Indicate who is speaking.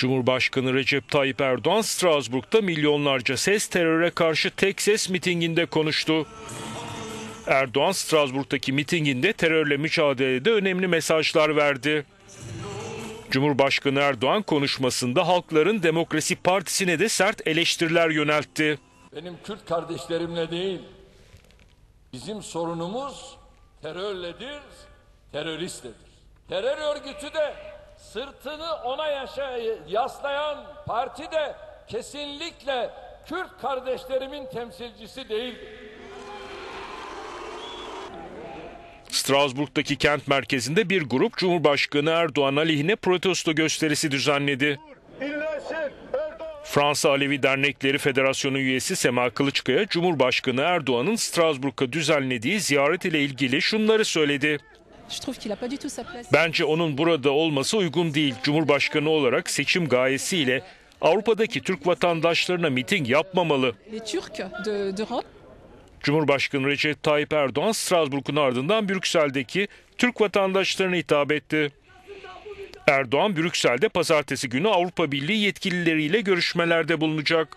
Speaker 1: Cumhurbaşkanı Recep Tayyip Erdoğan Strasbourg'da milyonlarca ses teröre karşı tek ses mitinginde konuştu. Erdoğan Strasbourg'daki mitinginde terörle mücadelede önemli mesajlar verdi. Cumhurbaşkanı Erdoğan konuşmasında Halkların Demokrasi Partisi'ne de sert eleştiriler yöneltti.
Speaker 2: Benim Kürt kardeşlerimle değil, bizim sorunumuz terörledir, teröristledir. Terör örgütü de sırtını ona yaşa, yaslayan parti de kesinlikle Kürt kardeşlerimin temsilcisi değildir.
Speaker 1: Strasbourg'daki kent merkezinde bir grup Cumhurbaşkanı Erdoğan aleyhine protesto gösterisi düzenledi. Fransa Alevi Dernekleri Federasyonu üyesi Sema Kılıçkaya, Cumhurbaşkanı Erdoğan'ın Strasbourg'a düzenlediği ziyaret ile ilgili şunları söyledi.
Speaker 3: Je trouve qu'il n'a pas du tout sa place.
Speaker 1: Bence onun burada olması uygun değil. Cumhurbaşkanı olarak seçim gayesiyle Avrupa'daki Türk vatandaşlarına miting yapmamalı. Cumhurbaşkanı Recep Tayyip Erdoğan Strasbourg'un ardından Brüksel'deki Türk vatandaşlarına hitap etti. Erdoğan Brüksel'de pazartesi günü Avrupa Birliği yetkilileriyle görüşmelerde bulunacak.